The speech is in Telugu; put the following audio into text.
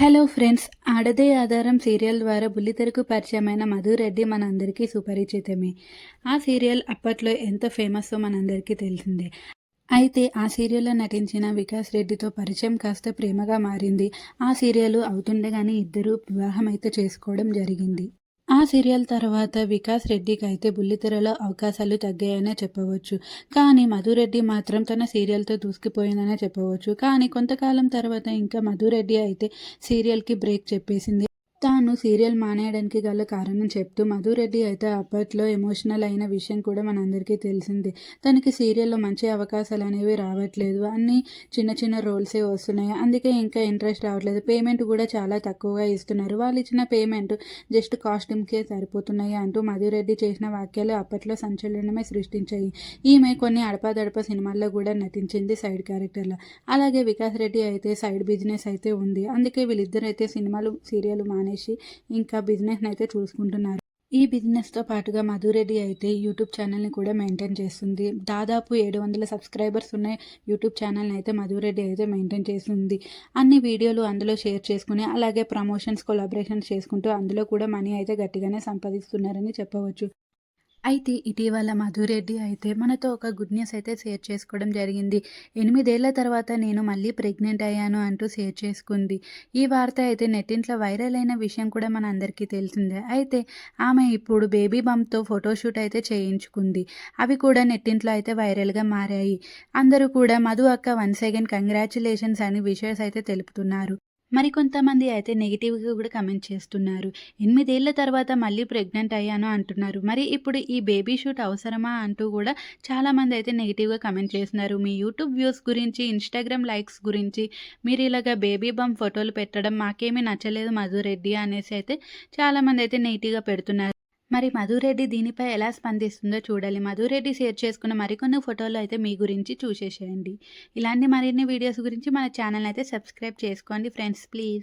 హలో ఫ్రెండ్స్ ఆడదే ఆధారం సీరియల్ ద్వారా బుల్లితెరకు పరిచయమైన మధురెడ్డి మనందరికీ సుపరిచితమే. ఆ సీరియల్ అప్పట్లో ఎంత ఫేమస్సో మనందరికీ తెలిసిందే. అయితే ఆ సీరియల్లో నటించిన వికాస్ రెడ్డితో పరిచయం కాస్త ప్రేమగా మారింది. ఆ సీరియల్ అవుతుండగానే ఇద్దరు వివాహం అయితే చేసుకోవడం జరిగింది. ఆ సీరియల్ తర్వాత వికాస్ రెడ్డికి అయితే బుల్లితెరలో అవకాశాలు తగ్గాయనే చెప్పవచ్చు. కానీ మధురెడ్డి మాత్రం తన సీరియల్తో దూసుకుపోయిందనే చెప్పవచ్చు. కానీ కొంతకాలం తర్వాత ఇంకా మధురెడ్డి అయితే సీరియల్కి బ్రేక్ చెప్పేసింది. తాను సీరియల్ మానేయడానికి గల కారణం చెప్తూ మధురెడ్డి అయితే అప్పట్లో ఎమోషనల్ అయిన విషయం కూడా మనందరికీ తెలిసిందే. తనకి సీరియల్లో మంచి అవకాశాలు అనేవి రావట్లేదు. అన్ని చిన్న చిన్న రోల్సే వస్తున్నాయి. అందుకే ఇంకా ఇంట్రెస్ట్ రావట్లేదు. పేమెంట్ కూడా చాలా తక్కువగా ఇస్తున్నారు. వాళ్ళు ఇచ్చిన పేమెంట్ జస్ట్ కాస్ట్యూమ్కే సరిపోతున్నాయి అంటూ మధురెడ్డి చేసిన వాక్యాలు అప్పట్లో సంచలనమే సృష్టించాయి. ఈమె కొన్ని అడపాదడప సినిమాల్లో కూడా నటించింది సైడ్ క్యారెక్టర్లో. అలాగే వికాస్ రెడ్డి అయితే సైడ్ బిజినెస్ అయితే ఉంది. అందుకే వీళ్ళిద్దరైతే సినిమాలు సీరియల్ మానేసి ఇంకా బిజినెస్ని అయితే చూసుకుంటున్నారు. ఈ బిజినెస్తో పాటుగా మధురెడ్డి అయితే యూట్యూబ్ ఛానల్ని కూడా మెయింటైన్ చేస్తుంది. దాదాపు ఏడు వందల సబ్స్క్రైబర్స్ ఉన్న యూట్యూబ్ ఛానల్ని అయితే మధురెడ్డి అయితే మెయింటైన్ చేస్తుంది. అన్ని వీడియోలు అందులో షేర్ చేసుకుని అలాగే ప్రమోషన్స్ కొలాబరేషన్స్ చేసుకుంటూ అందులో కూడా మనీ అయితే గట్టిగానే సంపాదిస్తున్నారని చెప్పవచ్చు. అయితే ఇటీవల మధురెడ్డి అయితే మనతో ఒక గుడ్ న్యూస్ అయితే షేర్ చేసుకోవడం జరిగింది. ఎనిమిదేళ్ళ తర్వాత నేను మళ్ళీ ప్రెగ్నెంట్ అయ్యాను అంటూ షేర్ చేసుకుంది. ఈ వార్త అయితే నెట్టింట్లో వైరల్ అయిన విషయం కూడా మన అందరికీ తెలిసిందే. అయితే ఆమె ఇప్పుడు బేబీ బంప్తో ఫోటోషూట్ అయితే చేయించుకుంది. అవి కూడా నెట్టింట్లో అయితే వైరల్గా మారాయి. అందరూ కూడా మధు అక్క వన్స్ అగైన్ కంగ్రాచులేషన్స్ అని విషయస్ అయితే తెలుపుతున్నారు. మరికొంతమంది అయితే నెగిటివ్గా కూడా కమెంట్ చేస్తున్నారు. ఎనిమిదేళ్ళ తర్వాత మళ్ళీ ప్రెగ్నెంట్ అయ్యాను అంటున్నారు. మరి ఇప్పుడు ఈ బేబీ షూట్ అవసరమా అంటూ కూడా చాలామంది అయితే నెగిటివ్గా కమెంట్ చేస్తున్నారు. మీ యూట్యూబ్ వ్యూస్ గురించి ఇన్స్టాగ్రామ్ లైక్స్ గురించి మీరు ఇలాగ బేబీ బమ్ ఫోటోలు పెట్టడం మాకేమీ నచ్చలేదు మధురెడ్డి అనేసి అయితే చాలామంది అయితే నెగిటివ్గా పెడుతున్నారు. మరి మధురెడ్డి దీనిపై ఎలా స్పందిస్తుందో చూడాలి. మధురెడ్డి షేర్ చేసుకున్న మరికొన్ని ఫోటోలు అయితే మీ గురించి చూసేసేయండి. ఇలాంటి మరిన్ని వీడియోస్ గురించి మన ఛానల్ అయితే సబ్స్క్రైబ్ చేసుకోండి ఫ్రెండ్స్ ప్లీజ్.